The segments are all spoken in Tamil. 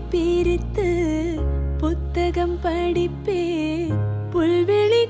பிரித்து புத்தகம் படிப்பேன். புல்வெளி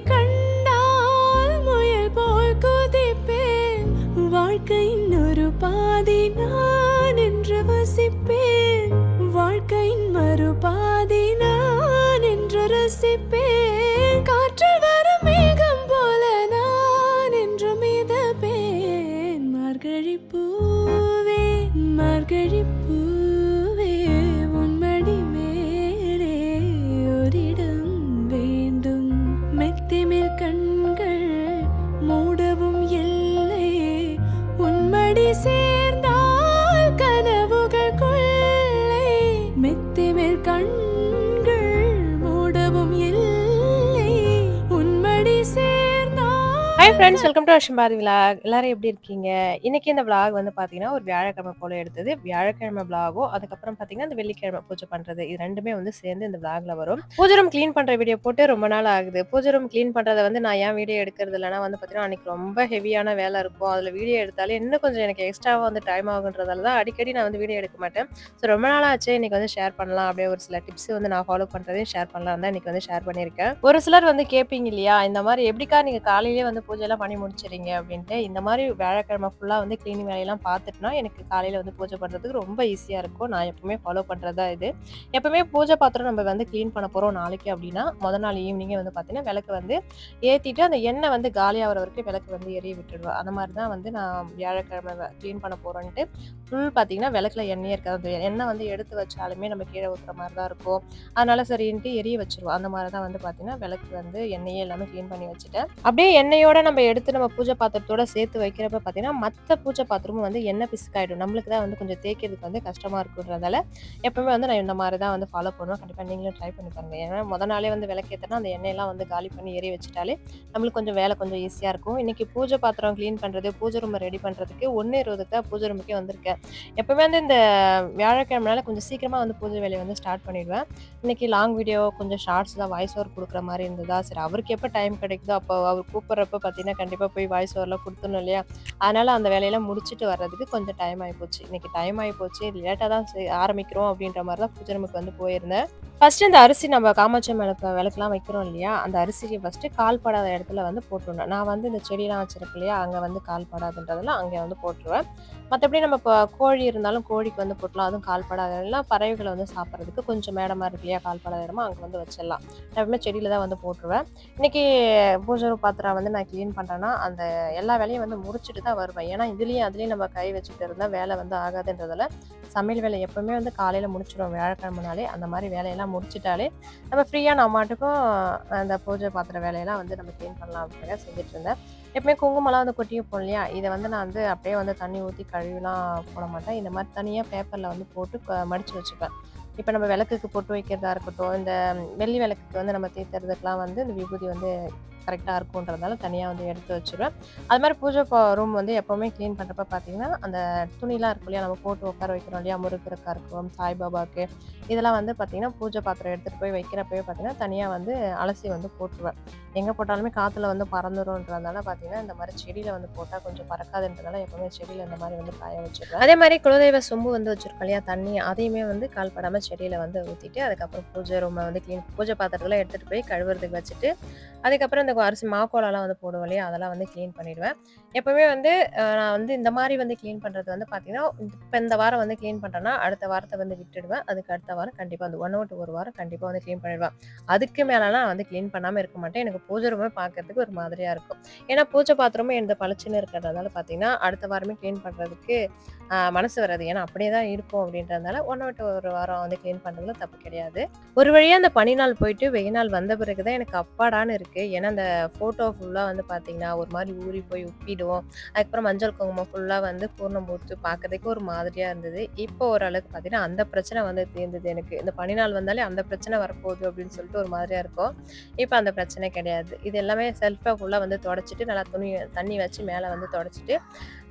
hi friends welcome to Asham Bharathi vlog எல்லாரும் எப்படி இருக்கீங்க? இன்னைக்கு இந்த விலாக் வந்து பார்த்தீங்கன்னா ஒரு வியாழக்கிழமை போல எடுத்தது. வியாழக்கிழமை விலாகும் அதுக்கப்புறம் பார்த்தீங்கன்னா இந்த வெள்ளிக்கிழமை பூஜை பண்ணுறது இது ரெண்டுமே வந்து சேர்ந்து இந்த விலாக்ல வரும். பூஜை ரூம் க்ளீன் பண்ணுற வீடியோ போட்டு ரொம்ப நாள் ஆகுது. பூஜை ரூம் க்ளீன் பண்ணுறதை வந்து நான் ஏன் வீடியோ எடுக்கிறது இல்லைன்னா வந்து பார்த்தீங்கன்னா அன்னைக்கு ரொம்ப ஹெவியான வேலை இருக்கும். அதில் வீடியோ எடுத்தாலே இன்னும் கொஞ்சம் எனக்கு எக்ஸ்ட்ராவாக வந்து டைம் ஆகுன்றதால தான் அடிக்கடி நான் வந்து வீடியோ எடுக்க மாட்டேன். ஸோ ரொம்ப நாள் ஆச்சு. இன்னைக்கு வந்து ஷேர் பண்ணலாம். அப்படியே ஒரு சில டிப்ஸ் வந்து நான் ஃபாலோ பண்ணுறதையும் ஷேர் பண்ணலாம் தான் இன்னைக்கு வந்து ஷேர் பண்ணியிருக்கேன். ஒரு சிலர் வந்து கேட்பீங்க இல்லையா? இந்த மாதிரி எப்படிக்கா நீங்கள் காலையிலேயே வந்து பூஜைலாம் பண்ணி முடிச்சிடுங்க அப்படின்ட்டு இந்த மாதிரி வியாழக்கிழமை ஃபுல்லாக வந்து க்ளீனிங் வேலையெல்லாம் பார்த்துட்டுனா எனக்கு காலையில் வந்து பூஜை பண்ணுறதுக்கு ரொம்ப ஈஸியாக இருக்கும். நான் எப்பவுமே ஃபாலோ பண்ணுறதா இது. எப்பவுமே பூஜை பாத்திரம் நம்ம வந்து க்ளீன் பண்ண போகிறோம் நாளைக்கு அப்படின்னா முதல் நாள் ஈவினிங்கே வந்து பார்த்தீங்கன்னா விளக்கு வந்து ஏற்றிட்டு அந்த எண்ணெய் வந்து காலியாகிற வரைக்கும் விளக்கு வந்து எரிய விட்டுடுவேன் அந்த மாதிரி தான் வந்து நான் வியாழக்கிழமை க்ளீன் பண்ண போகிறேன்ட்டு ஃபுல் பார்த்தீங்கன்னா விளக்கில் எண்ணெயே இருக்காது. அந்த எண்ணெய் வந்து எடுத்து வச்சாலுமே நம்ம கீழே ஊற்றுற மாதிரி தான் இருக்கும். அதனால சரின்ட்டு எரிய வச்சிருவோம். அந்த மாதிரி தான் வந்து பார்த்தீங்கன்னா விளக்கு வந்து எண்ணெயே எல்லாமே க்ளீன் பண்ணி வச்சுட்டேன். அப்படியே எண்ணெயோட நம்ம நம்ம எடுத்து நம்ம பூஜை பாத்திரத்தோட சேர்த்து வைக்கிறப்ப பார்த்தீங்கன்னா மற்ற பூஜை பாத்திரமும் வந்து எண்ணெய் பிசுக்காயிடும்? நம்மளுக்கு தான் வந்து கொஞ்சம் தேய்க்கிறதுக்கு வந்து கஷ்டமா இருக்குன்றதால எப்பவுமே வந்து நான் இந்த மாதிரி தான் வந்து ஃபாலோ பண்ணுவேன். கண்டிப்பாக நீங்களும் ட்ரை பண்ணி பாருங்க. ஏன்னா முத நாளே வந்து விளக்கேற்றினா அந்த எண்ணெயெல்லாம் வந்து காலி பண்ணி எரிய வச்சுட்டாலே நம்மளுக்கு கொஞ்சம் வேலை கொஞ்சம் ஈஸியாக இருக்கும். இன்னைக்கு பூஜை பாத்திரம் க்ளீன் பண்ணுறது பூஜை ரூம் ரெடி பண்ணுறதுக்கு ஒன்று இருபதுக்கு தான் பூஜை ரூமுக்கே வந்திருக்கேன். எப்பவுமே வந்து இந்த வியாழக்கிழமைனால கொஞ்சம் சீக்கிரமாக வந்து பூஜை வேலையை வந்து ஸ்டார்ட் பண்ணிடுவேன். இன்னைக்கு லாங் வீடியோ கொஞ்சம் ஷார்ட்ஸ் தான் வாய்ஸ் ஓவர் கொடுக்குற மாதிரி இருந்ததா? சரி அவருக்கு எப்போ டைம் கிடைக்குதோ அப்போ அவர் கூப்பிட்றப்ப பார்த்தீங்கன்னா கண்டிப்பாக போய் வாய்ஸ் ஓவரில் கொடுத்துணும் இல்லையா? அதனால் அந்த வேலையெல்லாம் முடிச்சுட்டு வர்றதுக்கு கொஞ்சம் டைம் ஆகி போச்சு டைம் ஆகி போச்சு லேட்டாக தான் ஆரம்பிக்கிறோம் அப்படின்ற மாதிரி தான் பூஜை நமக்கு வந்து போயிருந்தேன். ஃபஸ்ட்டு இந்த அரிசி நம்ம காமாட்சி விளக்கு விளக்குலாம் வைக்கிறோம் இல்லையா? அந்த அரிசியை ஃபஸ்ட்டு கால் படாத இடத்துல வந்து போட்டுருணும் நான் வந்து இந்த செடியெலாம் வச்சிருக்கேன் இல்லையா? அங்கே வந்து கால் படாதுன்றதெல்லாம் அங்கே வந்து போட்டுருவேன். மற்றபடி நம்ம இப்போ கோழி இருந்தாலும் கோழிக்கு வந்து போட்டலாம். அதுவும் கால் படாத பறவைகளை வந்து சாப்பிட்றதுக்கு கொஞ்சம் மேடமாக இருக்கு இல்லையா? கால் படாத இடமா அங்கே வந்து வச்சிடலாம். நான் எப்பவுமே செடியில் தான் வந்து போட்டுருவேன். இன்னைக்கு பூஜை பாத்திரம் வந்து நான் க்ளீன் பண்ணுறேன்னா அந்த எல்லா வேலையும் வந்து முடிச்சுட்டு தான் வருவேன். ஏன்னா இதுலேயும் அதுலேயும் நம்ம கை வச்சுட்டு இருந்தால் வேலை வந்து ஆகாதுன்றதால சமையல் வேலை எப்பவுமே வந்து காலையில் முடிச்சிடும் வியாழக்கிழமைனாலே. அந்த மாதிரி வேலையெல்லாம் முடிச்சிட்டாலே நம்ம ஃப்ரீயாக நான் மாட்டுக்கும் அந்த பூஜை பாத்திர வேலையெல்லாம் வந்து நம்ம க்ளீன் பண்ணலாம் அப்படின்னு செஞ்சுட்டு இருந்தேன். எப்பவுமே குங்குமம்லாம் வந்து கொட்டி வைப்போம் இல்லையா? இதை வந்து நான் வந்து அப்படியே வந்து தண்ணி ஊற்றி கழுவிலாம் போட மாட்டேன். இந்த மாதிரி தனியாக பேப்பரில் வந்து போட்டு மடித்து மடிச்சு வச்சுப்பேன். இப்போ நம்ம விளக்குக்கு பொட்டு வைக்கிறதா இருக்கட்டும் இந்த வெள்ளி விளக்குக்கு வந்து நம்ம தீர்த்துறதுக்கெலாம் வந்து இந்த விபூதி வந்து கரெக்டாக இருக்கும்ன்றதால தனியாக வந்து எடுத்து வச்சுருவேன். அது மாதிரி பூஜை ரூம் வந்து எப்போவுமே க்ளீன் பண்ணுறப்ப பார்த்தீங்கன்னா அந்த துணிலாம் இருக்கும் இல்லையா? நம்ம போட்டு உட்கார வைக்கிறோம் இல்லையா? முருகருக்கா இருக்கும் சாய்பாபாவுக்கு இதெல்லாம் வந்து பார்த்தீங்கன்னா பூஜை பாத்திரம் எடுத்துகிட்டு போய் வைக்கிறப்பவே பார்த்தீங்கன்னா தனியாக வந்து அலசி வந்து போட்டுருவேன். எங்கே போட்டாலுமே காற்றுல வந்து பறந்துடும்ன்றதுனால பார்த்தீங்கன்னா இந்த மாதிரி செடியில் வந்து போட்டால் கொஞ்சம் பறக்காதுன்றதுனால எப்பவுமே செடியில் இந்த மாதிரி வந்து காய வச்சுருவேன். அதே மாதிரி குலதெய்வ சொம்பு வந்து வச்சுருக்கோம் இல்லையா? தண்ணி அதையுமே வந்து கால் படாமல் செடியில் வந்து ஊற்றிட்டு அதுக்கப்புறம் பூஜை ரூமை வந்து க்ளீன் பூஜை பாத்திரத்தில் எடுத்துகிட்டு போய் கழுவுறதுக்கு வச்சுட்டு அதுக்கப்புறம் இந்த அரிசி மாக்கோலெல்லாம் வந்து போடுவோம் இல்லையா? அதெல்லாம் வந்து க்ளீன் பண்ணிடுவேன். எப்பவுமே வந்து நான் வந்து இந்த மாதிரி வந்து க்ளீன் பண்ணுறது வந்து பார்த்தீங்கன்னா இப்போ இந்த வாரம் வந்து க்ளீன் பண்ணுறேன்னா அடுத்த வாரத்தை வந்து விட்டுடுவேன். அதுக்கு அடுத்த வாரம் கண்டிப்பாக வந்து ஒன் விட்டு ஒரு வாரம் கண்டிப்பாக வந்து க்ளீன் பண்ணிடுவேன். அதுக்கு மேலலாம் வந்து க்ளீன் பண்ணாமல் இருக்க மாட்டேன். எனக்கு பூஜை ரூமே பார்க்கறதுக்கு ஒரு மாதிரியாக இருக்கும். ஏன்னா பூஜை பாத்திரமும் எந்த பளிச்சுன்னு இருக்கிறதால பார்த்தீங்கன்னா அடுத்த வாரமே க்ளீன் பண்ணுறதுக்கு மனசு வராது. ஏன்னா அப்படியே தான் இருக்கும் அப்படின்றதுனால ஒன் விட்டு ஒரு வாரம் வந்து க்ளீன் பண்ணுறதுல தப்பு கிடையாது. ஒரு வழியாக அந்த பனி நாள் போயிட்டு வெயில் நாள் வந்த பிறகு தான் எனக்கு அப்பாடான்னு இருக்குது ஏன்னா அந்த ஃபோட்டோ ஃபுல்லாக வந்து பார்த்தீங்கன்னா ஒரு மாதிரி ஊறி போய் உப்பிடுவோம். அதுக்கப்புறம் மஞ்சள் குங்குமம் ஃபுல்லாக வந்து பூர்ணம் பூத்து பார்க்கறதுக்கு ஒரு மாதிரியாக இருந்தது. இப்போ ஓரளவுக்கு பார்த்தீங்கன்னா அந்த பிரச்சனை வந்து தீர்ந்தது எனக்கு. இந்த பனி நாள் வந்தாலே அந்த பிரச்சனை வரப்போகுது அப்படின்னு சொல்லிட்டு ஒரு மாதிரியாக இருக்கும். இப்போ அந்த பிரச்சனை கிடையாது. இது எல்லாமே செல்ஃபாக ஃபுல்லாக வந்து தொடச்சிட்டு நல்லா துணி தண்ணி வச்சு மேலே வந்து தொடச்சிட்டு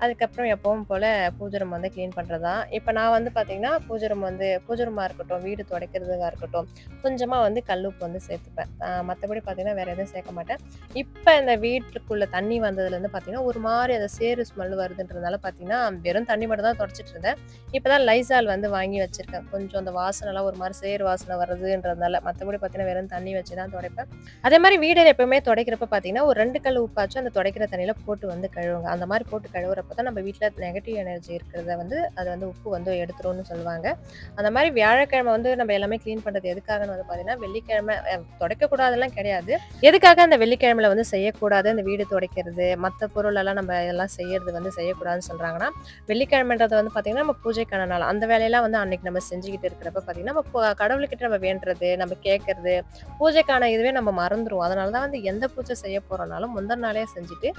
அதுக்கப்புறம் எப்பவும் போல் பூஜை ரூம் வந்து க்ளீன் பண்ணுறதா இப்போ நான் வந்து பார்த்தீங்கன்னா பூஜை ரூம் வந்து பூஜை ரூமாக இருக்கட்டும் வீடு துடைக்கிறதுக்காக இருக்கட்டும் கொஞ்சமாக வந்து கல்லுப்பு வந்து சேர்த்துப்பேன். மற்றபடி பார்த்தீங்கன்னா வேறு எதுவும் சேர்க்க மாட்டேன். இப்போ இந்த வீட்டுக்குள்ள தண்ணி வந்ததுலேருந்து பார்த்தீங்கன்னா, ஒரு மாதிரி அந்த சேரு ஸ்மெல் வருதுன்றதுனால பார்த்தீங்கன்னா, வெறும் தண்ணி மட்டும் தான் தொடச்சிட்டு இருந்தேன். இப்போதான் லைசால் வந்து வாங்கி வச்சிருக்கேன். கொஞ்சம் அந்த வாசனைலாம் ஒரு மாதிரி சேரு வாசனை வருதுன்றதுனால. மற்றபடி பார்த்தீங்கன்னா, வெறும் தண்ணி வச்சு தான் துடைப்பேன். அதே மாதிரி வீடு எப்பவுமே துடைக்கிறப்ப பார்த்தீங்கன்னா, ஒரு ரெண்டு கல் உப்பாச்சும் அந்த துடைக்கிற தண்ணியில போட்டு வந்து கழுவுங்க. அந்த மாதிரி போட்டு கழுவுறப்ப தான் நம்ம வீட்டில் நெகட்டிவ் எனர்ஜி இருக்கிறத வந்து அது வந்து உப்பு வந்து எடுத்துரும்னு சொல்லுவாங்க. அந்த மாதிரி வியாழக்கிழமை வந்து நம்ம எல்லாமே கிளீன் பண்றது எதுக்காகன்னு வந்து பார்த்தீங்கன்னா, வெள்ளிக்கிழமை துடைக்கக்கூடாதெல்லாம் கிடையாது. எதுக்காக அந்த வெள்ளிக்கிழமையில வந்து செய்யக்கூடாது, அந்த வீடு துடைக்கிறது, மற்ற பொருளெல்லாம் நம்ம எல்லாம் செய்யறது வந்து செய்யக்கூடாதுன்னு சொல்றாங்கன்னா, வெள்ளிக்கிழமைன்றது வந்து பார்த்தீங்கன்னா, நம்ம பூஜைக்கான நாள். அந்த வேலையெல்லாம் வந்து அன்னைக்கு நம்ம செஞ்சுக்கிட்டு இருக்கிறப்ப பார்த்தீங்கன்னா, நம்ம கடவுள்கிட்ட நம்ம வேண்டுறது, நம்ம கேட்கறது, பூஜைக்கான இதுவே நம்ம மறந்துருவோம். அதனால தான் வந்து எந்த பூஜை செய்ய போறோம்னாலும் முந்தின நாளே செஞ்சுட்டு,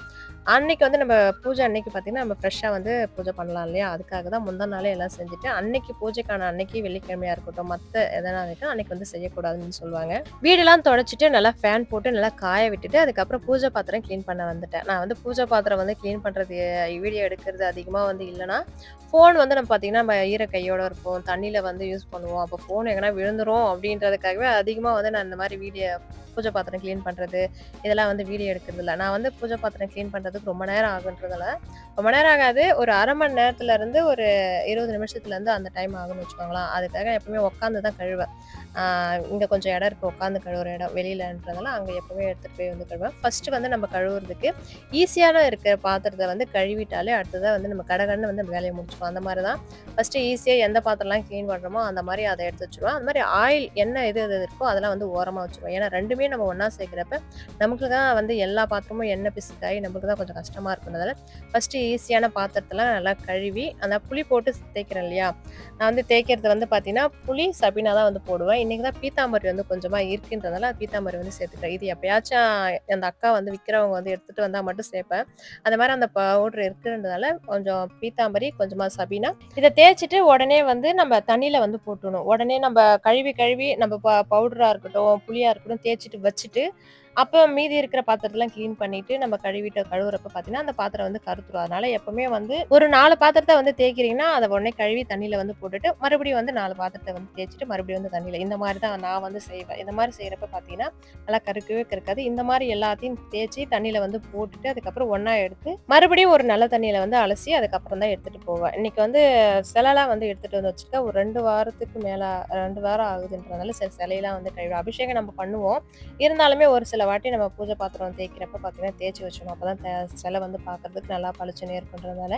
அன்னைக்கு வந்து நம்ம பூஜை அன்னைக்கு பார்த்தீங்கன்னா, நம்ம ஃப்ரெஷ்ஷா வந்து பூஜை பண்ணலாம் இல்லையா? அதுக்காக தான் முந்தின நாளே எல்லாம் செஞ்சுட்டு, அன்னைக்கு பூஜைக்கான அன்னைக்கு வெள்ளிக்கிழமையா இருக்கட்டும், மற்ற எதனா இருக்கட்டும் அன்னைக்கு வந்து செய்யக்கூடாதுன்னு சொல்லுவாங்க. வீடெல்லாம் தொடச்சிட்டு நல்லா ஃபேன் போட்டு நல்லா காய விட்டு விட்டுட்டு, அதுக்கப்புறம் பூஜை பாத்திரம் கிளீன் பண்ண வந்துட்டேன். நான் வந்து பூஜை பாத்திரம் வந்து கிளீன் பண்றது வீடியோ எடுக்கிறது அதிகமா வந்து இல்லைன்னா ஃபோன் வந்து நம்ம பார்த்திங்கன்னா நம்ம ஈர கையோட இருப்போம். தண்ணியில் வந்து யூஸ் பண்ணுவோம். அப்போ ஃபோன் எங்கன்னா விழுந்துரும் அப்படின்றதுக்காகவே அதிகமா வந்து நான் இந்த மாதிரி வீடியோ பூஜை பாத்திரம் கிளீன் பண்றது, இதெல்லாம் வந்து வீடியோ எடுக்கிறது இல்லை நான் வந்து பூஜை பாத்திரம் கிளீன் பண்றதுக்கு ரொம்ப நேரம் ஆகுன்றதால, ரொம்ப நேரம் ஆகாது. ஒரு 1/2 மணி நேரத்துலருந்து ஒரு இருபது நிமிஷத்துலேருந்து அந்த டைம் ஆகும்னு வச்சுக்கோங்களேன். அதுக்காக எப்பவுமே உட்காந்து தான் கழுவேன். இங்கே இங்க கொஞ்சம் இடம் இருக்கு உட்காந்து கழுவுற இடம் வெளியிலன்றதெல்லாம் அங்க எப்பவுமே எடுத்துட்டு போய் வந்து கழுவேன். ஃபஸ்ட்டு வந்து நம்ம கழுவுறதுக்கு ஈஸியான இருக்கிற பாத்திரத்தை வந்து கழுவிட்டாலே, அடுத்ததாக வந்து நம்ம கடகடன்னு வந்து வேலையை முடிச்சுக்கோம் அந்த மாதிரி தான் ஃபர்ஸ்ட்டு ஈஸியா எந்த பாத்திரம்லாம் க்ளீன் பண்றோமோ, அந்த மாதிரி அதை எடுத்து வச்சுருவேன். அந்த மாதிரி ஆயில் என்ன எது எது இருக்கோ அதெல்லாம் வந்து ஓரமா வச்சுருவோம் ஏன்னா ரெண்டுமே நம்ம ஒன்றா சேர்க்கிறப்ப, நமக்கு தான் வந்து எல்லா பாத்திரமும் எண்ணெய் பிசுக்காய் நமக்கு தான் கொஞ்சம் கஷ்டமா இருக்குன்றதால, ஃபஸ்ட்டு ஈஸியான பாத்திரத்தில் நல்லா கழுவி, அந்த புளி போட்டு தேய்க்கிறேன் இல்லையா? நான் வந்து தேய்க்கிறது வந்து பார்த்தீங்கன்னா, புளி, சபீனா தான் வந்து போடுவேன். இன்றைக்கி தான் பீத்தாம்பரி வந்து கொஞ்சமாக இருக்குன்றதால, பீத்தாம்பரி வந்து சேர்த்துக்கிறேன். இது எப்பயாச்சும் அந்த அக்கா வந்து விற்கிறவங்க வந்து எடுத்துகிட்டு வந்தால் மட்டும் சேர்ப்பேன். அந்த மாதிரி அந்த பவுடர் இருக்குன்றதால, கொஞ்சம் பீத்தாம்பரி, கொஞ்சமாக சபீனா, இதை தேய்ச்சிட்டு உடனே வந்து நம்ம தண்ணியில் வந்து போட்டுடணும் உடனே நம்ம கழுவி கழுவி நம்ம ப பவுடராக இருக்கட்டும், புளியாக இருக்கட்டும் தேய்ச்சிட்டு வச்சுட்டு, அப்போ மீதி இருக்கிற பாத்திரத்தெல்லாம் கிளீன் பண்ணிட்டு, நம்ம கழுவிட்டு கழுவுறப்ப பார்த்தீங்கன்னா, அந்த பாத்திரம் வந்து கருத்துரும். அதனால எப்பவுமே வந்து ஒரு நாலு பாத்திரத்தை வந்து தேய்க்கிறீங்கன்னா, அதை உடனே கழுவி தண்ணியில வந்து போட்டுட்டு, மறுபடியும் வந்து நாலு பாத்திரத்தை வந்து தேய்ச்சிட்டு மறுபடியும் வந்து தண்ணியில இந்த மாதிரி தான் நான் வந்து செய்வேன். இந்த மாதிரி செய்யறப்ப பார்த்தீங்கன்னா, நல்லா கருக்கவே கருக்காது. இந்த மாதிரி எல்லாத்தையும் தேய்ச்சி தண்ணியில வந்து போட்டுட்டு, அதுக்கப்புறம் ஒன்னா எடுத்து, மறுபடியும் ஒரு நல்ல தண்ணியில வந்து அலசி, அதுக்கப்புறம் தான் எடுத்துட்டு போவேன். இன்னைக்கு வந்து சிலைலாம் வந்து எடுத்துட்டு வந்து வச்சுட்டா ஒரு ரெண்டு வாரத்துக்கு மேல ரெண்டு வாரம் ஆகுதுன்றதுனால சில சிலையெல்லாம் வந்து கழுவி அபிஷேகம் நம்ம பண்ணுவோம். இருந்தாலுமே ஒரு சில வாட்டி நம்ம பூஜை பாத்திரம் தேய்க்கிறப்ப பார்த்தீங்கன்னா, தேய்ச்சி வச்சோம் அப்போ தான் சிலை வந்து பார்க்கறதுக்கு நல்லா பளிச்சுனே இருக்குன்றதுனால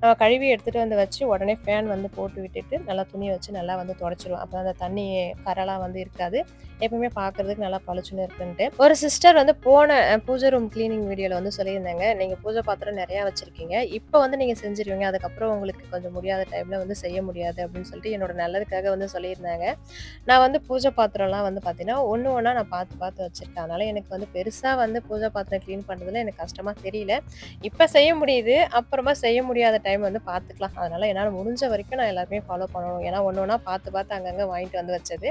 நம்ம கழுவி எடுத்துட்டு வந்து வச்சு, உடனே ஃபேன் வந்து போட்டு விட்டுட்டு, நல்லா துணி வச்சு நல்லா வந்து தொடச்சிடுவோம் அப்போ அந்த தண்ணி கரைலாம் வந்து இருக்காது. எப்பவுமே பார்க்கறதுக்கு நல்லா பளிச்சுன்னு இருக்குன்ட்டு. ஒரு சிஸ்டர் வந்து போன பூஜை ரூம் கிளீனிங் வீடியோவில் வந்து சொல்லியிருந்தாங்க, நீங்கள் பூஜை பாத்திரம் நிறையா வச்சுருக்கீங்க இப்போ வந்து நீங்கள் செஞ்சுருவீங்க. அதுக்கப்புறம் உங்களுக்கு கொஞ்சம் முடியாத டைமில் வந்து செய்ய முடியாது." அப்படின்னு சொல்லிட்டு என்னோட நல்லதுக்காக வந்து சொல்லியிருந்தாங்க. நான் வந்து பூஜை பாத்திரம்லாம் வந்து பார்த்தீங்கன்னா, ஒன்று ஒன்றா நான் பார்த்து பார்த்து வச்சுருக்கேன் அதனால எனக்கு எனக்கு வந்து பெருசாக வந்து பூஜை பாத்திரம் க்ளீன் பண்ணுறதுல எனக்கு கஷ்டமாக தெரியல. இப்போ செய்ய முடியுது. அப்புறமா செய்ய முடியாத டைம் வந்து பார்த்துக்கலாம். அதனால என்னால் முடிஞ்ச வரைக்கும் நான் எல்லாருமே ஃபாலோ பண்ணணும். ஏன்னா ஒன்று ஒன்றா பார்த்து பார்த்து அங்கங்கே வாங்கிட்டு வந்து வச்சது.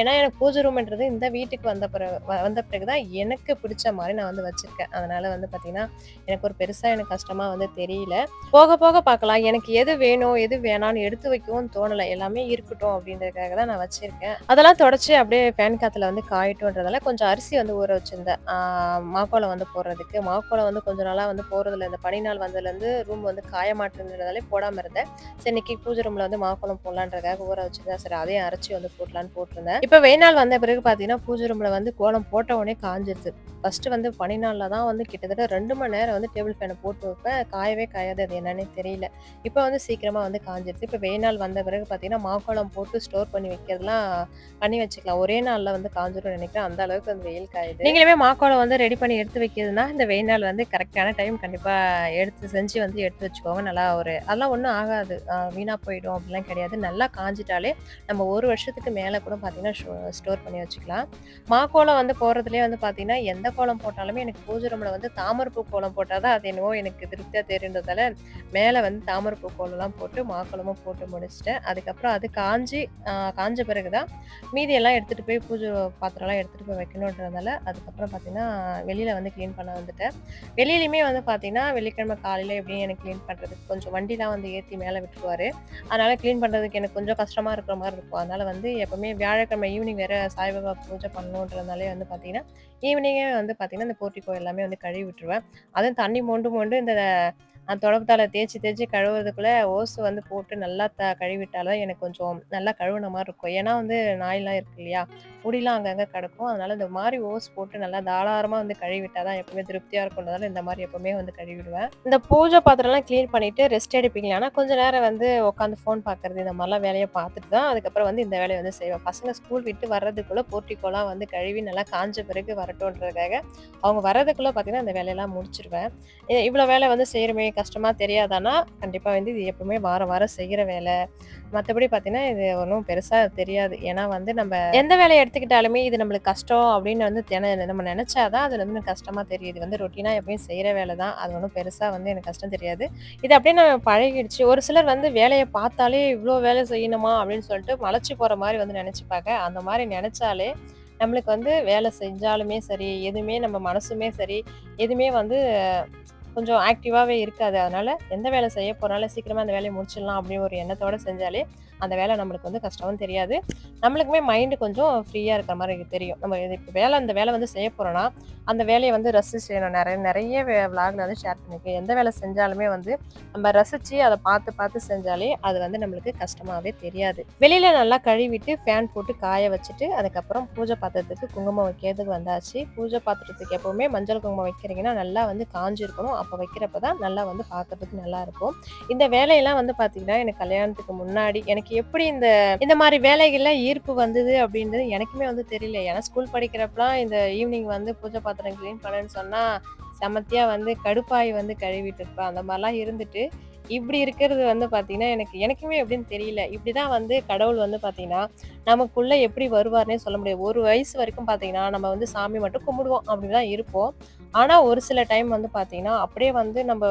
ஏன்னா எனக்கு பூஜை ரூம்ன்றது இந்த வீட்டுக்கு வந்த பிறகு வந்த பிறகு தான் எனக்கு பிடிச்ச மாதிரி நான் வந்து வச்சுருக்கேன் அதனால் வந்து பார்த்திங்கன்னா எனக்கு ஒரு பெருசாக எனக்கு கஷ்டமாக வந்து தெரியல. போக போக பார்க்கலாம். எனக்கு எது வேணும், எது வேணான்னு எடுத்து வைக்கவும் தோணலை எல்லாமே இருக்கட்டும் அப்படின்றதுக்காக தான் நான் வச்சுருக்கேன் அதெல்லாம் தொடச்சி அப்படியே ஃபேன் காத்துல வந்து காயட்டும்ன்றதால, கொஞ்சம் அரிசி வந்து ஊற வச்சுருந்தேன் ஆ மாக்கோலம் வந்து போடுறதுக்கு. மாக்கோலம் வந்து கொஞ்ச நாளாக வந்து போடுறதில்ல. இந்த பனி நாள் வந்ததுலேருந்து ரூம் வந்து காய மாட்டேன்றதாலே இருந்தேன். சரி இன்னைக்கு பூஜை ரூமில் வந்து மாக்கோலம் போடலான்றதுக்காக ஊற வச்சுருந்தேன் சரி அதையும் அரைச்சி வந்து போடலான்னு போட்டிருந்தேன். இப்போ வெயில் நாள் வந்த பிறகு பார்த்தீங்கன்னா, பூஜை ரூமில் வந்து கோலம் போட்ட உடனே காஞ்சிருது. ஃபர்ஸ்ட்டு வந்து பனி நாளில் தான் வந்து கிட்டத்தட்ட ரெண்டு மணி நேரம் வந்து டேபிள் ஃபேனை போட்டு வைப்பேன். காயவே காயாது. அது என்னன்னே தெரியல. இப்போ வந்து சீக்கிரமாக வந்து காஞ்சிருது. இப்போ வெயில் நாள் வந்த பிறகு பார்த்தீங்கன்னா, மாக்கோலம் போட்டு ஸ்டோர் பண்ணி வைக்கிறதுலாம் பண்ணி வச்சுக்கலாம். ஒரே நாளில் வந்து காஞ்சிரும்னு நினைக்கிறேன். அந்த அளவுக்கு வந்து வெயில் காயுது. நீங்களுமே மாக்கோலம் வந்து ரெடி பண்ணி எடுத்து வைக்கிறதுனா இந்த வெயில் நாள் வந்து கரெக்டான டைம் கண்டிப்பாக எடுத்து செஞ்சு வந்து எடுத்து வச்சுக்கோங்க. நல்லா ஒரு அதெல்லாம் ஒன்றும் ஆகாது. வீணாக போயிடும் அப்படிலாம் கிடையாது. நல்லா காஞ்சிட்டாலே நம்ம ஒரு வருஷத்துக்கு மேலே கூட பார்த்தீங்கன்னா, ஸ்டோ ஸ்டோர் பண்ணி வச்சுக்கலாம். மாக்கோலம் வந்து போடுறதுலேயே வந்து பார்த்தீங்கன்னா, எந்த கோலம் போட்டாலுமே எனக்கு பூஜை ரூமில் வந்து தாமரைப்பூ கோலம் போட்டால் தான் அது என்னவோ எனக்கு திருப்தியாக தெரியுன்றதால, மேலே வந்து தாமரப்பூ கோலம்லாம் போட்டு மாக்கோலமும் போட்டு முடிச்சிட்டேன் அதுக்கப்புறம் அது காஞ்சி காஞ்ச பிறகு தான் மீதியெல்லாம் எடுத்துகிட்டு போய் பூஜை பாத்திரம்லாம் எடுத்துகிட்டு போய் வைக்கணுன்றதால, அதுக்கப்புறம் அதுக்கப்புறம் பார்த்தீங்கன்னா வெளியில் வந்து க்ளீன் பண்ண வந்துட்டேன். வெளியிலையுமே வந்து பார்த்தீங்கன்னா வெள்ளிக்கிழமை காலையில் எப்படியும் எனக்கு க்ளீன் பண்ணுறதுக்கு கொஞ்சம் வண்டிலாம் வந்து ஏற்றி மேலே விட்டுருவாரு. அதனால் க்ளீன் பண்ணுறதுக்கு எனக்கு கொஞ்சம் கஷ்டமாக இருக்கிற மாதிரி இருக்கும். அதனால் வந்து எப்போவுமே வியாழக்கிழமை ஈவினிங் வேறு சாய்பாபா பூஜை பண்ணணுன்றதுனாலே வந்து பார்த்தீங்கன்னா ஈவினிங்கே வந்து பார்த்தீங்கன்னா இந்த போர்ட்டிக்கோ எல்லாமே வந்து கழுவி விட்டுருவேன். அதுவும் தண்ணி மொண்டு மொண்டு இந்த அந்த தொடப்பத்தால தேய்ச்சி தேய்ச்சி கழுவுறதுக்குள்ள ஓசு வந்து போட்டு நல்லா த கழுவிட்டாலும் எனக்கு கொஞ்சம் நல்லா கழுவுன மாதிரி இருக்கும். ஏன்னா வந்து நாயெல்லாம் இருக்கு இல்லையா? முடியெல்லாம் அங்கங்கே கிடக்கும். அதனால இந்த மாதிரி ஓஸ் போட்டு நல்லா தாராளமாக வந்து கழுவிட்டால் தான் எப்பவுமே திருப்தியாக இருக்கும்ன்றதால இந்த மாதிரி எப்பவுமே வந்து கழுவிடுவேன். இந்த பூஜை பாத்திரம்லாம் க்ளீன் பண்ணிட்டு ரெஸ்ட் எடுப்பீங்களா? ஆனால் கொஞ்ச நேரம் வந்து உட்காந்து ஃபோன் பார்க்கறது இந்த மாதிரிலாம் வேலையை பார்த்துட்டு தான் அதுக்கப்புறம் வந்து இந்த வேலையை வந்து செய்வேன். பசங்க ஸ்கூல் விட்டு வர்றதுக்குள்ளே போர்ட்டிக்கோலாம் வந்து கழுவி நல்லா காஞ்ச பிறகு வரட்டும்ன்றதுக்காக அவங்க வர்றதுக்குள்ளே பார்த்தீங்கன்னா இந்த வேலையெல்லாம் முடிச்சிருவேன். இ- இவ்வளோ வேலை வந்து செய்கிறமே கஷ்டமா தெரியாதானா கண்டிப்பாக வந்து இது எப்பவுமே வாரம் வாரம் செய்கிற வேலை. மற்றபடி பார்த்தீங்கன்னா இது ஒன்றும் பெருசாக தெரியாது. ஏன்னா வந்து நம்ம எந்த வேலையை எடுத்துக்கிட்டாலுமே இது நம்மளுக்கு கஷ்டம் அப்படின்னு வந்து நம்ம நினைச்சாதான் அது வந்து எனக்கு கஷ்டமா தெரியுது இது வந்து ரொட்டீனாக எப்பயும் செய்கிற வேலை தான். அது ஒன்றும் பெருசாக வந்து எனக்கு கஷ்டம் தெரியாது. இது அப்படியே நம்ம பழகிடுச்சு. ஒரு சிலர் வந்து வேலையை பார்த்தாலே இவ்வளோ வேலை செய்யணுமா அப்படின்னு சொல்லிட்டு மலைச்சு போகிற மாதிரி வந்து நினச்சிப்பாங்க. அந்த மாதிரி நினச்சாலே நம்மளுக்கு வந்து வேலை செஞ்சாலுமே சரி எதுவுமே நம்ம மனசுமே சரி எதுவுமே வந்து கொஞ்சம் ஆக்டிவாகவே இருக்காது. அதனால எந்த வேலை செய்ய போறனால சீக்கிரமாக அந்த வேலையை முடிச்சிடலாம் அப்படின்னு ஒரு எண்ணத்தோடு செஞ்சாலே அந்த வேலை நம்மளுக்கு வந்து கஷ்டமும் தெரியாது. நம்மளுக்குமே மைண்டு கொஞ்சம் ஃப்ரீயாக இருக்கிற மாதிரி தெரியும். நம்ம இது இப்போ வேலை அந்த வேலை வந்து செய்ய போகிறோன்னா அந்த வேலையை வந்து ரசிச்சு செய்யணும் நிறைய நிறைய விளாகில் வந்து ஷேர் பண்ணிருக்கேன். எந்த வேலை செஞ்சாலுமே வந்து நம்ம ரசித்து அதை பார்த்து பார்த்து செஞ்சாலே அது வந்து நம்மளுக்கு கஷ்டமாகவே தெரியாது. வெளியில் நல்லா கழுவிட்டு ஃபேன் போட்டு காய வச்சுட்டு அதுக்கப்புறம் பூஜை பாத்திரத்துக்கு குங்குமம் வைக்கிறதுக்கு வந்தாச்சு. பூஜை பாத்திரத்துக்கு எப்போவுமே மஞ்சள் குங்குமம் வைக்கிறீங்கன்னா நல்லா வந்து காஞ்சிருக்கணும். அப்போ வைக்கிறப்ப தான் நல்லா வந்து பார்க்கறதுக்கு நல்லா இருக்கும். இந்த வேலையெல்லாம் வந்து பார்த்தீங்கன்னா எனக்கு கல்யாணத்துக்கு முன்னாடி எனக்கு எப்படி இந்த இந்த மாதிரி வேலைகள்ல ஈர்ப்பு வந்தது அப்படின்றது எனக்குமே வந்து தெரியல. ஏன்னா ஸ்கூல் படிக்கிறப்பலாம் இந்த ஈவினிங் வந்து பூஜை பாத்திரம் க்ளீன் பண்ணேன்னு சொன்னால் செமத்தியாக வந்து கடுப்பாய் வந்து கழுவிட்டு இருப்பேன் அந்த மாதிரிலாம் இருந்துட்டு இப்படி இருக்கிறது வந்து பார்த்தீங்கன்னா எனக்கு எனக்குமே எப்படின்னு தெரியல. இப்படி தான் வந்து கடவுள் வந்து பார்த்தீங்கன்னா நமக்குள்ளே எப்படி வருவார்னே சொல்ல முடியாது. ஒரு வயசு வரைக்கும் பார்த்தீங்கன்னா நம்ம வந்து சாமி மட்டும் கும்பிடுவோம் அப்படிதான் இருப்போம். ஆனால் ஒரு சில டைம் வந்து பார்த்தீங்கன்னா அப்படியே வந்து நம்ம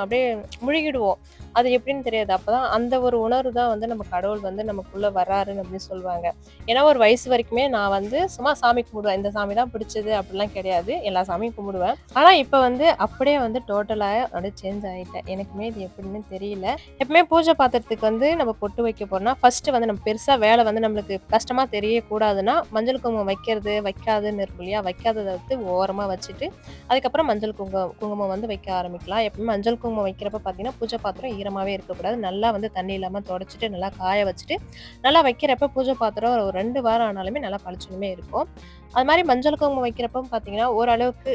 அப்படியே முழுகிடுவோம். அது எப்படின்னு தெரியாது. அப்போ தான் அந்த ஒரு உணர்வு தான் வந்து நம்ம கடவுள் வந்து நமக்குள்ளே வராருன்னு அப்படின்னு சொல்லுவாங்க. ஏன்னா ஒரு வயசு வரைக்குமே நான் வந்து சும்மா சாமி கும்பிடுவேன். இந்த சாமி தான் பிடிச்சது அப்படிலாம் கிடையாது. எல்லா சாமியும் கும்பிடுவேன். ஆனால் இப்போ வந்து அப்படியே வந்து டோட்டலாக அப்படியே சேஞ்ச் ஆகிட்டேன் எனக்குமே இது எப்படின்னு தெரியல. எப்பவுமே பூஜை பாத்திரத்துக்கு வந்து நம்ம பொட்டு வைக்க போறோம்னா ஃபர்ஸ்ட் வந்து நம்ம பெருசாக வேலை வந்து நம்மளுக்கு கஷ்டமாக தெரியக்கூடாதுன்னா மஞ்சள் குங்குமம் வைக்கிறது வைக்காதுன்னு இருக்கும் இல்லையா? வைக்காததை வந்து ஓரமாக வச்சுட்டு அதுக்கப்புறம் மஞ்சள் குங்குமம் குங்குமம் வந்து வைக்க ஆரம்பிக்கலாம். எப்பவுமே மஞ்சள் குங்குமம் வைக்கிறப்ப பார்த்தீங்கன்னா பூஜை பாத்திரம் ஈரமாகவே இருக்கக்கூடாது. நல்லா வந்து தண்ணி இல்லாமல் தொடச்சிட்டு நல்லா காய வச்சுட்டு நல்லா வைக்கிறப்ப பூஜை பாத்திரம் ஒரு ரெண்டு வாரம் ஆனாலுமே நல்லா பளிச்சுமே இருக்கும். அது மாதிரி மஞ்சள் குங்குமம் வைக்கிறப்ப பார்த்தீங்கன்னா ஓரளவுக்கு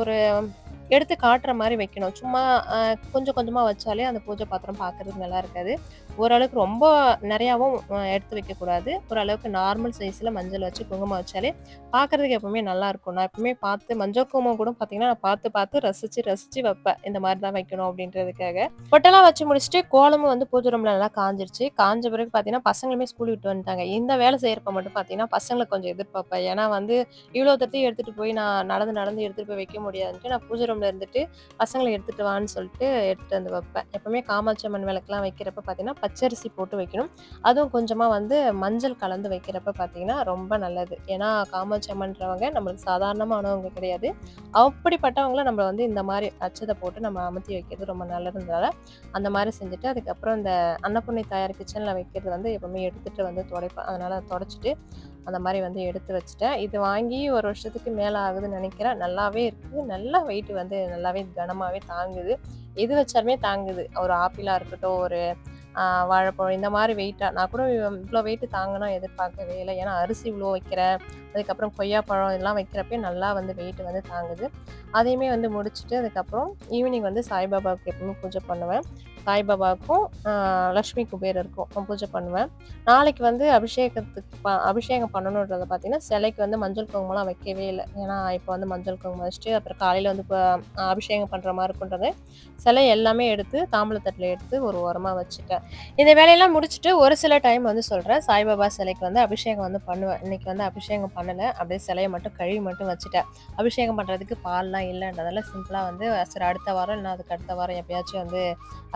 ஒரு எடுத்து காட்டுற மாதிரி வைக்கணும். சும்மா கொஞ்சம் கொஞ்சமாக வச்சாலே அந்த பூஜை பாத்திரம் பார்க்கறதுக்கு நல்லா இருக்காது. ஓரளவுக்கு ரொம்ப நிறையாவும் எடுத்து வைக்கக்கூடாது. ஓரளவுக்கு நார்மல் சைஸில் மஞ்சள் வச்சு குங்குமம் வச்சாலே பார்க்கறதுக்கு எப்பவுமே நல்லா இருக்கும். நான் எப்பவுமே பார்த்து மஞ்சள் குங்குமம் கூட பார்த்தீங்கன்னா நான் பார்த்து பார்த்து ரசித்து ரசித்து வைப்பேன். இந்த மாதிரி தான் வைக்கணும் அப்படின்றதுக்காக. பொட்டெல்லாம் வச்சு முடிச்சுட்டு கோலமும் வந்து பூஜை ரூமில் நல்லா காஞ்சிருச்சு. காஞ்ச பிறகு பார்த்தீங்கன்னா பசங்களுமே ஸ்கூல் விட்டு வந்துட்டாங்க. இந்த வேலை செய்கிறப்ப மட்டும் பார்த்தீங்கன்னா பசங்களை கொஞ்சம் எதிர்பார்ப்பேன். ஏன்னா வந்து இவ்வளோ தத்தையும் எடுத்துகிட்டு போய் நான் நடந்து நடந்து எடுத்துகிட்டு போய் வைக்க முடியாதுன்ட்டு நான் பூஜை ரூமில் இருந்துட்டு பசங்களை எடுத்துகிட்டு வான்னு சொல்லிட்டு எடுத்துகிட்டு வந்து வைப்பேன். எப்பவுமே காமாட்சி அம்மன் விளக்குலாம் வைக்கிறப்ப பார்த்தீங்கன்னா பச்சரிசி போட்டு வைக்கணும். அதுவும் கொஞ்சமாக வந்து மஞ்சள் கலந்து வைக்கிறப்ப பார்த்தீங்கன்னா ரொம்ப நல்லது. ஏன்னா காமாட்சி அம்மன்றவங்க நம்மளுக்கு சாதாரணமானவங்க கிடையாது. அப்படிப்பட்டவங்கள நம்ம வந்து இந்த மாதிரி அச்சதை போட்டு நம்ம அமுத்தி வைக்கிறது ரொம்ப நல்லதுனால அந்த மாதிரி செஞ்சுட்டு அதுக்கப்புறம் இந்த அன்னபூர்ணி தயார் கிச்சனில் வைக்கிறது வந்து எப்பவுமே எடுத்துகிட்டு வந்து துடைப்பேன். அதனால் தொடச்சிட்டு அந்த மாதிரி வந்து எடுத்து வச்சுட்டேன். இது வாங்கி ஒரு வருஷத்துக்கு மேலே ஆகுதுன்னு நினைக்கிறேன். நல்லாவே இருக்குது நல்லா வெயிட் வந்து நல்லாவே கனமாகவே தாங்குது. எது வச்சாலுமே தாங்குது. ஒரு ஆப்பிளாக இருக்கட்டும் ஒரு வாழைப்பழம் இந்த மாதிரி வெயிட்டாக நான் கூட இவ்வளோ வெயிட்டு தாங்கினா எதிர்பார்க்கவே இல்லை. ஏன்னா அரிசி இவ்வளோ வைக்கிறேன் அதுக்கப்புறம் கொய்யாப்பழம் இதெல்லாம் வைக்கிறப்பே நல்லா வந்து வெயிட் வந்து தாங்குது. அதையுமே வந்து முடிச்சுட்டு அதுக்கப்புறம் ஈவினிங் வந்து சாய்பாபாவுக்கு எப்பவுமே பூஜை பண்ணுவேன். சாய்பாபாவுக்கும் லக்ஷ்மி குபேரருக்கும் பூஜை பண்ணுவேன். நாளைக்கு வந்து அபிஷேகத்துக்கு ப அபிஷேகம் பண்ணணுன்றத பார்த்தீங்கன்னா சிலைக்கு வந்து மஞ்சள் குங்குமம்லாம் வைக்கவே இல்லை. ஏன்னா இப்போ வந்து மஞ்சள் குங்குமம் வச்சுட்டு அப்புறம் காலையில் வந்து இப்போ அபிஷேகம் பண்ணுற மாதிரி இருக்குன்றது. சிலை எல்லாமே எடுத்து தாம்பூலத்தட்டில் எடுத்து ஒரு ஓரமாக வச்சுட்டேன். இந்த வேலையெல்லாம் முடிச்சுட்டு ஒரு சில டைம் வந்து சொல்கிறேன் சாய்பாபா சிலைக்கு வந்து அபிஷேகம் வந்து பண்ணுவேன். இன்றைக்கி வந்து அபிஷேகம் பண்ணலை. அப்படியே சிலையை மட்டும் கழுவி மட்டும் வச்சுட்டேன். அபிஷேகம் பண்ணுறதுக்கு பால்லாம் இல்லைன்றதால சிம்பிளாக வந்து சரி அடுத்த வாரம் இல்லை அதுக்கு அடுத்த வாரம் எப்பயாச்சும் வந்து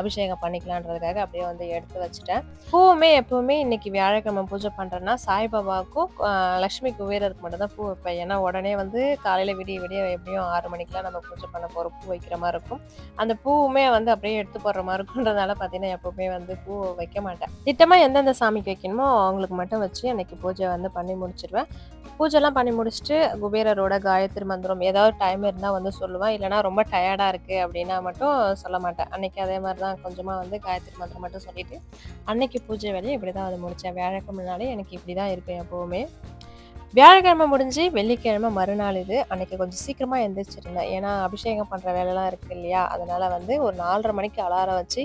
அபிஷேகம் அபிஷேகம் பண்ணிக்கலான்றதுக்காக அப்படியே வந்து எடுத்து வச்சுட்டேன். பூவுமே எப்பவுமே இன்னைக்கு வியாழக்கிழமை பூஜை பண்ணுறேன்னா சாய்பாபாவுக்கும் ஆஹ் லக்ஷ்மி குபேரருக்கு மட்டும் தான் பூ வைப்பேன். ஏன்னா உடனே வந்து காலையில் விடிய விடிய எப்படியும் ஆறு மணிக்கெலாம் நம்ம பூஜை பண்ண போகிற பூ வைக்கிற மாதிரி இருக்கும். அந்த பூவுமே வந்து அப்படியே எடுத்து போடுற மாதிரி இருக்குன்றதுனால பார்த்தீங்கன்னா எப்பவுமே வந்து பூ வைக்க மாட்டேன். திட்டமாக எந்தெந்த சாமிக்கு வைக்கணுமோ அவங்களுக்கு மட்டும் வச்சு அன்னைக்கு பூஜை வந்து பண்ணி முடிச்சிருவேன். பூஜைலாம் பண்ணி முடிச்சுட்டு குபேரரோட காயத்ரி மந்திரம் ஏதாவது டைம் இருந்தால் வந்து சொல்லுவேன். இல்லைனா ரொம்ப டயர்டாக இருக்குது அப்படின்னா மட்டும் சொல்ல மாட்டேன். அன்னைக்கு அதே மாதிரி தான் கொஞ்சமாக வந்து காயத்ரி மந்திரம் மட்டும் சொல்லிட்டு அன்னைக்கு பூஜை வேலையை இப்படி தான் அதை முடித்தேன் வியாழக்கிழமைனாலே எனக்கு இப்படி தான் இருப்பேன் எப்போவுமே. வியாழக்கிழமை முடிஞ்சு வெள்ளிக்கிழமை மறுநாள் இது. அன்னைக்கு கொஞ்சம் சீக்கிரமாக எந்திரிச்சிருந்தேன். ஏன்னா அபிஷேகம் பண்ணுற வேலைலாம் இருக்குது இல்லையா? அதனால் வந்து ஒரு நாலரை மணிக்கு அலாரம் வச்சு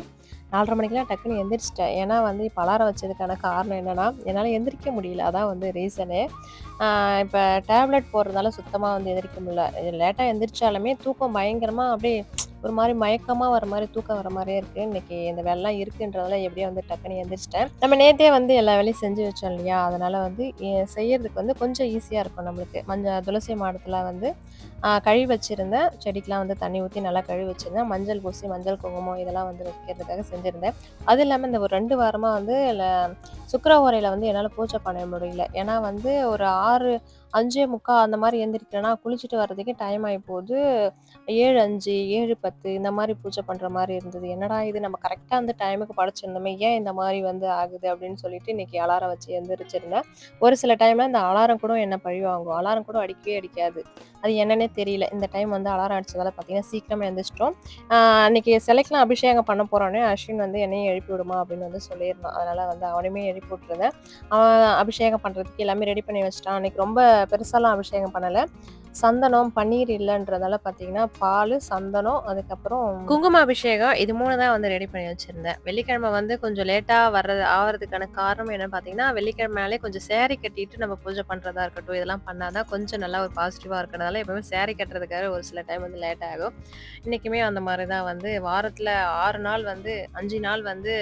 நாலரை மணிக்கெலாம் டக்குன்னு எந்திரிச்சிட்டேன். ஏன்னா வந்து இப்போ அலாரம் வச்சதுக்கான காரணம் என்னென்னா என்னால் எந்திரிக்க முடியல. அதான் வந்து ரீசனு இப்போ டேப்லெட் போடுறதால சுத்தமாக வந்து எந்திரிக்க முடியல. லேட்டாக எந்திரிச்சாலுமே தூக்கம் பயங்கரமாக அப்படியே ஒரு மாதிரி மயக்கமாக வர மாதிரி தூக்கம் வர மாதிரியே இருக்குது இன்னைக்கு இந்த வேலைலாம் இருக்குன்றதால எப்படியோ வந்து டக்குன்னு எந்திரிச்சிட்டேன். நம்ம நேற்றே வந்து எல்லா வேலையும் செஞ்சு வச்சோம் இல்லையா? அதனால் வந்து செய்யறதுக்கு வந்து கொஞ்சம் ஈஸியாக இருக்கும் நம்மளுக்கு. மஞ்சள் துளசி மாடத்தில் வந்து கழுவி வச்சுருந்தேன். செடிக்கெலாம் வந்து தண்ணி ஊற்றி நல்லா கழுவி வச்சுருந்தேன். மஞ்சள் பூசி மஞ்சள் குங்குமம் இதெல்லாம் வந்து வைக்கிறதுக்காக செஞ்சுருந்தேன். அது இல்லாமல் இந்த ஒரு ரெண்டு வாரமாக வந்து சுக்கர உரையில் வந்து என்னால் பூஜை பண்ண முடியல. ஏன்னா வந்து ஒரு ஆறு அஞ்சே முக்கால் அந்த மாதிரி எந்திரிக்கிறேன்னா குளிச்சுட்டு வர்றதுக்கே டைம் ஆகி போகுது ஏழு அஞ்சு ஏழு பத்து இந்த மாதிரி பூஜை பண்ணுற மாதிரி இருந்தது. என்னடா இது? நம்ம கரெக்டாக அந்த டைமுக்கு படைச்சிருந்தோமே ஏன் இந்த மாதிரி வந்து ஆகுது அப்படின்னு சொல்லிட்டு இன்னைக்கு அலாரம் வச்சு எழுந்திரிச்சிருந்தேன் ஒரு சில டைமில் இந்த அலாரம் கூட என்ன பழி வாங்கும்? அலாரம் கூட அடிக்கவே அடிக்காது. அது என்னன்னே தெரியல. இந்த டைம் வந்து அலாரம் அடிச்சதால பார்த்தீங்கன்னா சீக்கிரமா எழுந்திரிச்சிட்டோம் அன்னைக்கு சிலைக்கெல்லாம் அபிஷேகம் பண்ண போறோன்னே அஸ்வின் வந்து என்னையும் எழுப்பி விடுமா அப்படின்னு வந்து சொல்லியிருந்தான். அதனால வந்து அவனையுமே எழுப்பி விட்டுருந்தேன். அவன் அபிஷேகம் பண்றதுக்கு எல்லாமே ரெடி பண்ணி வச்சிட்டான். அன்னைக்கு ரொம்ப பெருசாலாம் அபிஷேகம் பண்ணலை. சந்தனம் பன்னீர் இல்லைன்றதால பார்த்தீங்கன்னா பால் சந்தனம் அதுக்கப்புறம் குங்கும அபிஷேகம் இது மூணு தான் வந்து ரெடி பண்ணி வச்சிருந்தேன். வெள்ளிக்கிழமை வந்து கொஞ்சம் லேட்டாக வர்றது ஆகிறதுக்கான காரணம் என்னன்னு பார்த்தீங்கன்னா வெள்ளிக்கிழமையாலே கொஞ்சம் சேரீ கட்டிட்டு நம்ம பூஜை பண்ணுறதா இருக்கட்டும் இதெல்லாம் பண்ணாதான் கொஞ்சம் நல்லா ஒரு பாசிட்டிவாக இருக்கிறதால எப்பவுமே சேரீ கட்டுறதுக்காக ஒரு சில டைம் வந்து லேட் ஆகும். இன்றைக்குமே அந்த மாதிரி தான் வந்து வாரத்தில் ஆறு நாள் வந்து அஞ்சு நாள் வந்து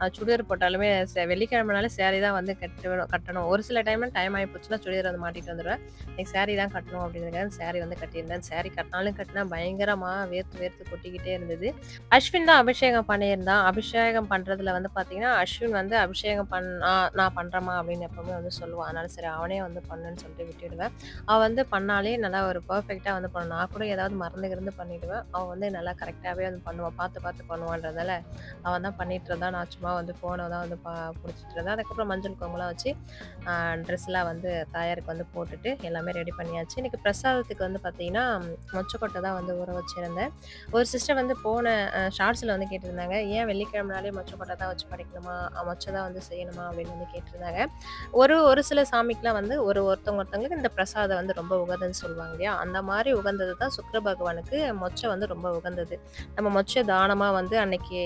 சுடிதார் போட்டாலுமே சே- சேரீ தான் வந்து கட்டணும் கட்டணும். ஒரு சில டைம்ல டைம் ஆகி போச்சுன்னா சுடிதார் வந்து மாட்டிட்டு வந்துடுவேன் இன்னைக்கு சேரீ தான் கட்டணும் அப்படிங்கிறதுக்காக சேரீ வந்து கட்டியிருந்தேன். சேரீ கட்டினாலும் கட்டினா பயங்கரமாக வேர்த்து வேர்த்து கொட்டிக்கிட்டே இருந்தது. அஸ்வின் தான் அபிஷேகம் பண்ணியிருந்தான். அபிஷேகம் பண்ணுறதுல வந்து பார்த்தீங்கன்னா அஸ்வின் வந்து அபிஷேகம் பண்ணா நான் பண்ணுறேம்மா அப்படின்னு எப்பவுமே வந்து சொல்லுவான். அதனால சரி அவனே வந்து பண்ணுன்னு சொல்லிட்டு விட்டுடுவேன். அவள் வந்து பண்ணாலே நல்லா ஒரு பர்ஃபெக்டாக வந்து பண்ணுவான். நான் கூட ஏதாவது மறந்து இருந்து பண்ணிடுவேன். அவன் வந்து நல்லா கரெக்டாகவே வந்து பண்ணுவான். பார்த்து பார்த்து பண்ணுவான்றதால அவன் தான் பண்ணிட்டு இருந்தான். நான் சும்மா வந்து ஃபோனை தான் வந்து பா பிடிச்சிட்டு இருந்தேன் அதுக்கப்புறம் மஞ்சள் குங்குமலாம் வச்சு ட்ரெஸ்லாம் வந்து தாயாருக்கு வந்து போட்டுட்டு எல்லாமே ரெடி பண்ணியாச்சு. இன்றைக்கி பிரசாதத்துக்கு வந்து பார்த்தீங்கன்னா மொச்சக்கொட்டை தான் வந்து ஊற வச்சுருந்தேன். ஒரு சிஸ்டர் வந்து போன ஷார்ட்ஸில் வந்து கேட்டிருந்தாங்க ஏன் வெள்ளிக்கிழமைனாலே மொச்சக்கொட்டை தான் வச்சு படிக்கணுமா? மொச்சை தான் வந்து செய்யணுமா? அப்படின்னு வந்து கேட்டிருந்தாங்க. ஒரு ஒரு சில சாமிக்கெலாம் வந்து ஒரு ஒருத்தவங்க ஒருத்தவங்களுக்கு இந்த பிரசாதம் வந்து ரொம்ப உகந்ததுன்னு சொல்லுவாங்க இல்லையா? அந்த மாதிரி உகந்தது தான் சுக்கர பகவானுக்கு மொச்சை வந்து ரொம்ப உகந்தது. நம்ம மொச்சை தானமாக வந்து அன்னைக்கு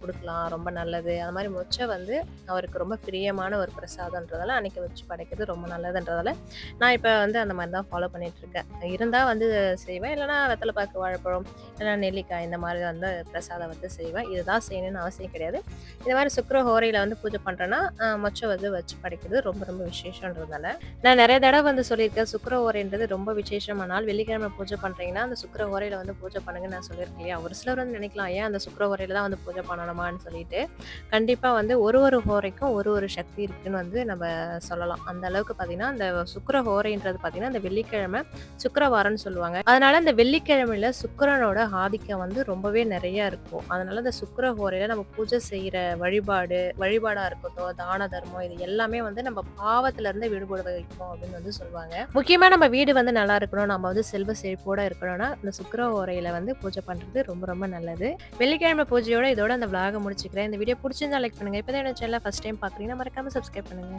கொடுக்கலாம் ரொம்ப நல்லது. அது மாதிரி மொச்சை வந்து அவருக்கு ரொம்ப பிரியமான ஒரு பிரசாதம்ன்றதால அன்னைக்கு வச்சு படைக்கிறது ரொம்ப நல்லதுன்றதால நான் இப்போ வந்து அந்த மாதிரி தான் ஃபாலோ பண்ணிட்டு இருக்கேன் இருந்தால் வந்து செய்வேன். இல்லைனா வெத்தலை பாக்கு வாழைப்பழம் இல்லைனா நெல்லிக்காய் இந்த மாதிரி வந்து பிரசாதம் வந்து செய்வேன். இதுதான் செய்யணும்னு அவசியம் கிடையாது. இந்த மாதிரி சுக்கர ஹோரையில் வந்து பூஜை பண்ணுறேன்னா மொச்சை வந்து வச்சு படைக்கிறது ரொம்ப ரொம்ப விசேஷன்றதால நான் நிறைய தடவை வந்து சொல்லியிருக்கேன் சுக்கர ஓரைன்றது ரொம்ப விசேஷமானால் வெள்ளிக்கிழமை பூஜை பண்ணுறீங்கன்னா அந்த சுக்கர ஓரையில் வந்து பூஜை பண்ணுங்க நான் சொல்லியிருக்கேன் இல்லையா? ஒரு சிலர் வந்து நினைக்கலாம் ஏன் அந்த சுக்கர ஓரையில் தான் வந்து பூஜை பண்ணணுமான்னு சொல்லிட்டு. கண்டிப்பாக வந்து ஒரு ஒரு ஹோரைக்கும் ஒரு ஒரு சக்தி இருக்குன்னு வந்து நம்ம சொல்லலாம். அந்த அளவுக்கு பார்த்தீங்கன்னா அந்த சுக்கர ஹோரைன்றது பார்த்தீங்கன்னா அந்த வெள்ளிக்கிழமை சுக்கரவாரம்னு சொல்லுவாங்க. அதனால அந்த வெள்ளிக்கிழமையில சுக்கரனோட ஆதிக்கம் வந்து ரொம்பவே நிறைய இருக்கும். அதனால அந்த சுக்கர ஹோரையில நம்ம பூஜை செய்யற வழிபாடு வழிபாடா இருக்கட்டும் தான தர்மம் இது எல்லாமே வந்து நம்ம பாவத்துல இருந்து விடுபட வைக்கும் அப்படின்னு வந்து சொல்லுவாங்க. முக்கியமா நம்ம வீடு வந்து நல்லா இருக்கணும். நம்ம வந்து செல்வ செழிப்போட இருக்கணும்னா இந்த சுக்கர ஹோரையில வந்து பூஜை பண்றது ரொம்ப ரொம்ப நல்லது. வெள்ளிக்கிழமை பூஜையோட இதோட அந்த விளாக முடிச்சுக்கிறேன். இந்த வீடியோ பிடிச்சிருந்தா லைக் பண்ணுங்க. இப்போ தான் சேனல் ஃபர்ஸ்ட் டைம் பார்க்குறீங்கன்னா மறக்காம சப்ஸ்கிரைப் பண்ணுங்க.